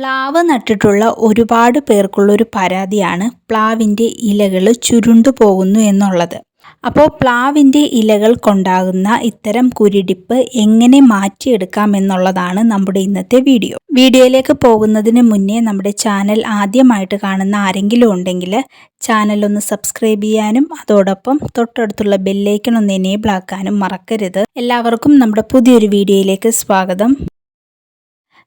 പ്ലാവ് നട്ടിട്ടുള്ള ഒരുപാട് പേർക്കുള്ളൊരു പരാതിയാണ് പ്ലാവിന്റെ ഇലകൾ ചുരുണ്ടു പോകുന്നു എന്നുള്ളത്. അപ്പോൾ പ്ലാവിന്റെ ഇലകൾ കൊണ്ടാകുന്ന ഇത്തരം കുരുടിപ്പ് എങ്ങനെ മാറ്റിയെടുക്കാം എന്നുള്ളതാണ് നമ്മുടെ ഇന്നത്തെ വീഡിയോ. വീഡിയോയിലേക്ക് പോകുന്നതിന് മുന്നേ നമ്മുടെ ചാനൽ ആദ്യമായിട്ട് കാണുന്ന ആരെങ്കിലും ഉണ്ടെങ്കിൽ ചാനൽ ഒന്ന് സബ്സ്ക്രൈബ് ചെയ്യാനും അതോടൊപ്പം തൊട്ടടുത്തുള്ള ബെല്ലൈക്കൺ ഒന്ന് എനേബിൾ ആക്കാനും മറക്കരുത്. എല്ലാവർക്കും നമ്മുടെ പുതിയൊരു വീഡിയോയിലേക്ക് സ്വാഗതം.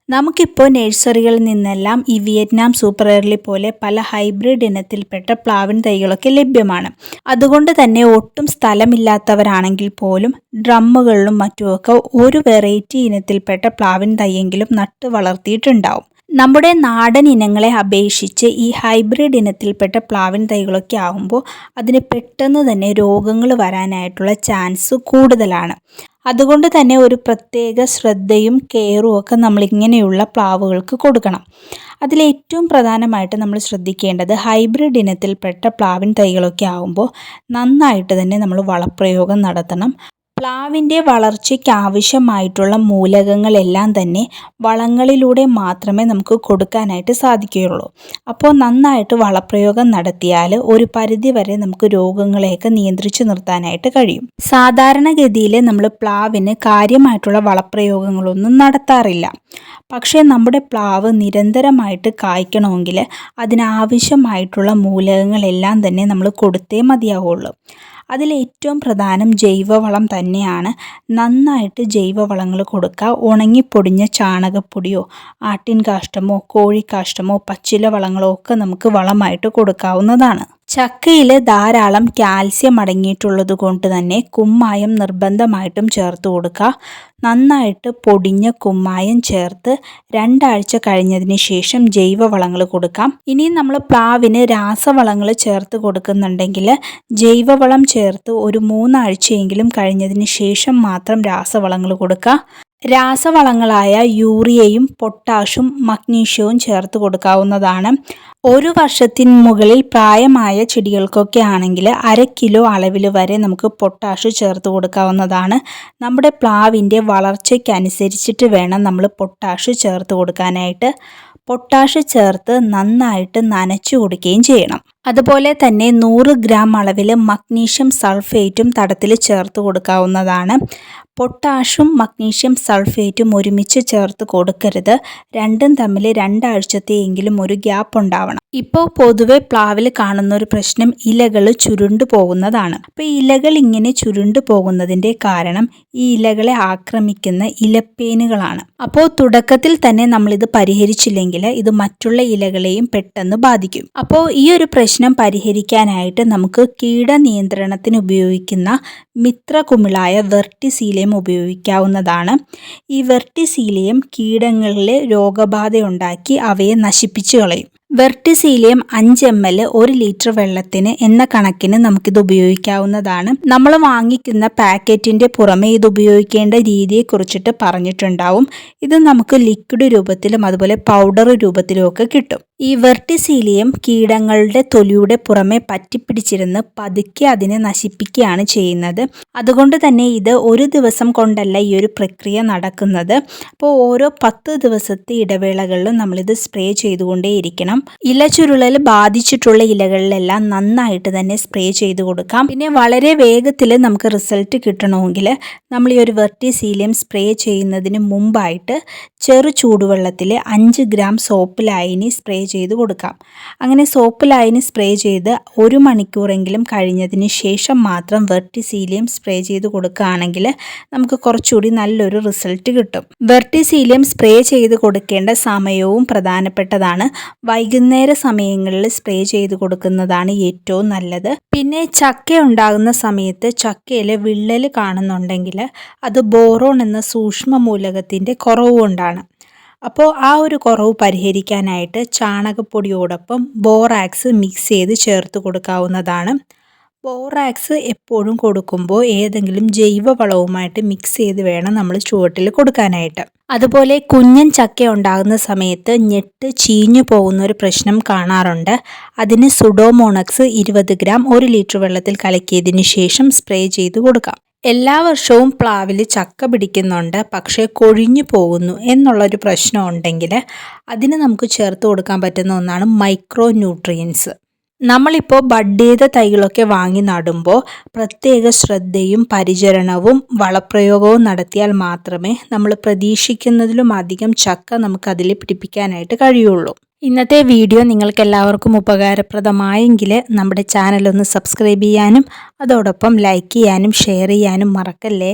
നമുക്കിപ്പോൾ നഴ്സറികളിൽ നിന്നെല്ലാം ഈ വിയറ്റ്നാം സൂപ്പർ എയർലി പോലെ പല ഹൈബ്രിഡ് ഇനത്തിൽപ്പെട്ട പ്ലാവിൻ തൈകളൊക്കെ ലഭ്യമാണ്. അതുകൊണ്ട് തന്നെ ഒട്ടും സ്ഥലമില്ലാത്തവരാണെങ്കിൽ പോലും ഡ്രമ്മുകളിലും മറ്റുമൊക്കെ ഒരു വെറൈറ്റി ഇനത്തിൽപ്പെട്ട പ്ലാവിൻ തൈയെങ്കിലും നട്ട് വളർത്തിയിട്ടുണ്ടാവും. നമ്മുടെ നാടൻ ഇനങ്ങളെ അപേക്ഷിച്ച് ഈ ഹൈബ്രിഡ് ഇനത്തിൽപ്പെട്ട പ്ലാവിൻ തൈകളൊക്കെ ആകുമ്പോൾ അതിന് പെട്ടെന്ന് തന്നെ രോഗങ്ങൾ വരാനായിട്ടുള്ള ചാൻസ് കൂടുതലാണ്. അതുകൊണ്ട് തന്നെ ഒരു പ്രത്യേക ശ്രദ്ധയും കെയറും ഒക്കെ നമ്മളിങ്ങനെയുള്ള പ്ലാവുകൾക്ക് കൊടുക്കണം. അതിലേറ്റവും പ്രധാനമായിട്ട് നമ്മൾ ശ്രദ്ധിക്കേണ്ടത് ഹൈബ്രിഡ് ഇനത്തിൽപ്പെട്ട പ്ലാവിൻ തൈകളൊക്കെ ആകുമ്പോൾ നന്നായിട്ട് തന്നെ നമ്മൾ വളപ്രയോഗം നടത്തണം. പ്ലാവിന്റെ വളർച്ചയ്ക്ക് ആവശ്യമായിട്ടുള്ള മൂലകങ്ങളെല്ലാം തന്നെ വളങ്ങളിലൂടെ മാത്രമേ നമുക്ക് കൊടുക്കാനായിട്ട് സാധിക്കുകയുള്ളൂ. അപ്പോൾ നന്നായിട്ട് വളപ്രയോഗം നടത്തിയാൽ ഒരു പരിധി വരെ നമുക്ക് രോഗങ്ങളെയൊക്കെ നിയന്ത്രിച്ചു നിർത്താനായിട്ട് കഴിയും. സാധാരണഗതിയിൽ നമ്മൾ പ്ലാവിന് കാര്യമായിട്ടുള്ള വളപ്രയോഗങ്ങളൊന്നും നടത്താറില്ല. പക്ഷേ നമ്മുടെ പ്ലാവ് നിരന്തരമായിട്ട് കായ്ക്കണമെങ്കിൽ അതിനാവശ്യമായിട്ടുള്ള മൂലകങ്ങളെല്ലാം തന്നെ നമ്മൾ കൊടുത്തേ മതിയാവുള്ളൂ. അതിലേറ്റവും പ്രധാനം ജൈവവളം തന്നെയാണ്. നന്നായിട്ട് ജൈവവളങ്ങൾ കൊടുക്കുക. ഉണങ്ങിപ്പൊടിഞ്ഞ ചാണകപ്പൊടിയോ ആട്ടിൻ കാഷ്ടമോ കോഴിക്കാഷ്ടമോ പച്ചില വളങ്ങളോ ഒക്കെ നമുക്ക് വളമായിട്ട് കൊടുക്കാവുന്നതാണ്. ചക്കയിൽ ധാരാളം കാൽസ്യം അടങ്ങിയിട്ടുള്ളത് കൊണ്ട് തന്നെ കുമ്മായം നിർബന്ധമായിട്ടും ചേർത്ത് കൊടുക്കുക. നന്നായിട്ട് പൊടിഞ്ഞ കുമ്മായം ചേർത്ത് രണ്ടാഴ്ച കഴിഞ്ഞതിന് ശേഷം ജൈവവളങ്ങൾ കൊടുക്കാം. ഇനി നമ്മൾ പ്ലാവിന് രാസവളങ്ങൾ ചേർത്ത് കൊടുക്കുന്നുണ്ടെങ്കിൽ ജൈവവളം ചേർത്ത് ഒരു മൂന്നാഴ്ചയെങ്കിലും കഴിഞ്ഞതിന് ശേഷം മാത്രം രാസവളങ്ങൾ കൊടുക്കുക. രാസവളങ്ങളായ യൂറിയയും പൊട്ടാഷും മഗ്നീഷ്യവും ചേർത്ത് കൊടുക്കാവുന്നതാണ്. ഒരു വർഷത്തിന് മുകളിൽ പ്രായമായ ചെടികൾക്കൊക്കെ ആണെങ്കിൽ അര കിലോ അളവിൽ വരെ നമുക്ക് പൊട്ടാഷ് ചേർത്ത് കൊടുക്കാവുന്നതാണ്. നമ്മുടെ പ്ലാവിന്റെ വളർച്ചയ്ക്കനുസരിച്ചിട്ട് വേണം നമ്മൾ പൊട്ടാഷ് ചേർത്ത് കൊടുക്കാനായിട്ട്. പൊട്ടാഷ് ചേർത്ത് നന്നായിട്ട് നനച്ചു കൊടുക്കുകയും ചെയ്യണം. അതുപോലെ തന്നെ നൂറ് ഗ്രാം അളവിൽ മഗ്നീഷ്യം സൾഫേറ്റും തടത്തിൽ ചേർത്ത് കൊടുക്കാവുന്നതാണ്. പൊട്ടാഷും മഗ്നീഷ്യം സൾഫേറ്റും ഒരുമിച്ച് ചേർത്ത് കൊടുക്കരുത്. രണ്ടും തമ്മിൽ രണ്ടാഴ്ചത്തെയെങ്കിലും ഒരു ഗ്യാപ്പ് ഉണ്ടാവണം. ഇപ്പോൾ പൊതുവെ പ്ലാവിൽ കാണുന്ന ഒരു പ്രശ്നം ഇലകൾ ചുരുണ്ടു പോകുന്നതാണ്. അപ്പോൾ ഇലകൾ ഇങ്ങനെ ചുരുണ്ടു പോകുന്നതിന്റെ കാരണം ഈ ഇലകളെ ആക്രമിക്കുന്ന ഇലപ്പേനുകളാണ്. അപ്പോൾ തുടക്കത്തിൽ തന്നെ നമ്മളിത് പരിഹരിച്ചില്ലെങ്കിൽ ഇത് മറ്റുള്ള ഇലകളെയും പെട്ടെന്ന് ബാധിക്കും. അപ്പോൾ ഈ ഒരു പ്രശ്നം പരിഹരിക്കാനായിട്ട് നമുക്ക് കീടനിയന്ത്രണത്തിന് ഉപയോഗിക്കുന്ന മിത്രകുമിളായ വെർട്ടിസീലിയം ഉപയോഗിക്കാവുന്നതാണ്. ഈ വെർട്ടിസീലിയം കീടങ്ങളിലെ രോഗബാധയുണ്ടാക്കി അവയെ നശിപ്പിച്ചു കളയും. വെർട്ടിസീലിയം അഞ്ച് എം എൽ ഒരു ലിറ്റർ വെള്ളത്തിന് എന്ന കണക്കിന് നമുക്കിത് ഉപയോഗിക്കാവുന്നതാണ്. നമ്മൾ വാങ്ങിക്കുന്ന പാക്കറ്റിന്റെ പുറമെ ഇത് ഉപയോഗിക്കേണ്ട രീതിയെക്കുറിച്ചിട്ട് പറഞ്ഞിട്ടുണ്ടാവും. ഇത് നമുക്ക് ലിക്വിഡ് രൂപത്തിലും അതുപോലെ പൗഡർ രൂപത്തിലും ഒക്കെ കിട്ടും. ഈ വെർട്ടിസീലിയം കീടങ്ങളുടെ തൊലിയുടെ പുറമെ പറ്റിപ്പിടിച്ചിരുന്ന് പതുക്കെ അതിനെ നശിപ്പിക്കുകയാണ് ചെയ്യുന്നത്. അതുകൊണ്ട് തന്നെ ഇത് ഒരു ദിവസം കൊണ്ടല്ല ഈ ഒരു പ്രക്രിയ നടക്കുന്നത്. അപ്പോൾ ഓരോ പത്ത് ദിവസത്തെ ഇടവേളകളിലും നമ്മളിത് സ്പ്രേ ചെയ്തുകൊണ്ടേയിരിക്കണം ഇല ചുരുളൽ ബാധിച്ചിട്ടുള്ള ഇലകളിലെല്ലാം നന്നായിട്ട് തന്നെ സ്പ്രേ ചെയ്ത് കൊടുക്കാം. പിന്നെ വളരെ വേഗത്തിൽ നമുക്ക് റിസൾട്ട് കിട്ടണമെങ്കിൽ നമ്മൾ ഈ ഒരു വെർട്ടിസീലിയം സ്പ്രേ ചെയ്യുന്നതിന് മുമ്പായിട്ട് ചെറു ചൂടുവെള്ളത്തിൽ അഞ്ച് ഗ്രാം സോപ്പ് ലായനി സ്പ്രേ ചെയ്ത് കൊടുക്കാം. അങ്ങനെ സോപ്പ് ലായനി സ്പ്രേ ചെയ്ത് ഒരു മണിക്കൂറെങ്കിലും കഴിഞ്ഞതിന് ശേഷം മാത്രം വെർട്ടിസീലിയം സ്പ്രേ ചെയ്ത് കൊടുക്കുകയാണെങ്കിൽ നമുക്ക് കുറച്ചുകൂടി നല്ലൊരു റിസൾട്ട് കിട്ടും. വെർട്ടിസീലിയം സ്പ്രേ ചെയ്ത് കൊടുക്കേണ്ട സമയവും പ്രധാനപ്പെട്ടതാണ്. വൈകുന്നേര സമയങ്ങളിൽ സ്പ്രേ ചെയ്ത് കൊടുക്കുന്നതാണ് ഏറ്റവും നല്ലത്. പിന്നെ ചക്ക ഉണ്ടാകുന്ന സമയത്ത് ചക്കയിൽ വിള്ളൽ കാണുന്നുണ്ടെങ്കിൽ അത് ബോറോൺ എന്ന സൂക്ഷ്മ മൂലകത്തിന്റെ കുറവ് കൊണ്ടാണ് അപ്പോൾ ആ ഒരു കുറവ് പരിഹരിക്കാനായിട്ട് ചാണകപ്പൊടിയോടൊപ്പം ബോറാക്സ് മിക്സ് ചെയ്ത് ചേർത്ത് കൊടുക്കാവുന്നതാണ്. ബോറാക്സ് എപ്പോഴും കൊടുക്കുമ്പോൾ ഏതെങ്കിലും ജൈവ വളവുമായിട്ട് മിക്സ് ചെയ്ത് വേണം നമ്മൾ ചുവട്ടിൽ കൊടുക്കാനായിട്ട്. അതുപോലെ കുഞ്ഞൻ ചക്ക ഉണ്ടാകുന്ന സമയത്ത് ഞെട്ട് ചീഞ്ഞു പോകുന്ന ഒരു പ്രശ്നം കാണാറുണ്ട്. അതിന് സുഡോമോണക്സ് ഇരുപത് ഗ്രാം ഒരു ലിറ്റർ വെള്ളത്തിൽ കലക്കിയതിന് ശേഷം സ്പ്രേ ചെയ്ത് കൊടുക്കാം. എല്ലാ വർഷവും പ്ലാവിൽ ചക്ക പിടിക്കുന്നുണ്ട്. പക്ഷേ കൊഴിഞ്ഞു പോകുന്നു എന്നുള്ളൊരു പ്രശ്നം ഉണ്ടെങ്കിൽ അതിന് നമുക്ക് ചേർത്ത് കൊടുക്കാൻ പറ്റുന്ന ഒന്നാണ് മൈക്രോ ന്യൂട്രിയൻസ് നമ്മളിപ്പോൾ ബഡ് ചെയ്ത തൈകളൊക്കെ വാങ്ങി നടുമ്പോൾ പ്രത്യേക ശ്രദ്ധയും പരിചരണവും വളപ്രയോഗവും നടത്തിയാൽ മാത്രമേ നമ്മൾ പ്രതീക്ഷിക്കുന്നതിലും അധികം ചക്ക നമുക്ക് അതിൽ പിടിപ്പിക്കാനായിട്ട് കഴിയുള്ളൂ. ഇന്നത്തെ വീഡിയോ നിങ്ങൾക്ക് എല്ലാവർക്കും ഉപകാരപ്രദമായെങ്കിൽ നമ്മുടെ ചാനൽ ഒന്ന് സബ്സ്ക്രൈബ് ചെയ്യാനും അതോടൊപ്പം ലൈക്ക് ചെയ്യാനും ഷെയർ ചെയ്യാനും മറക്കല്ലേ?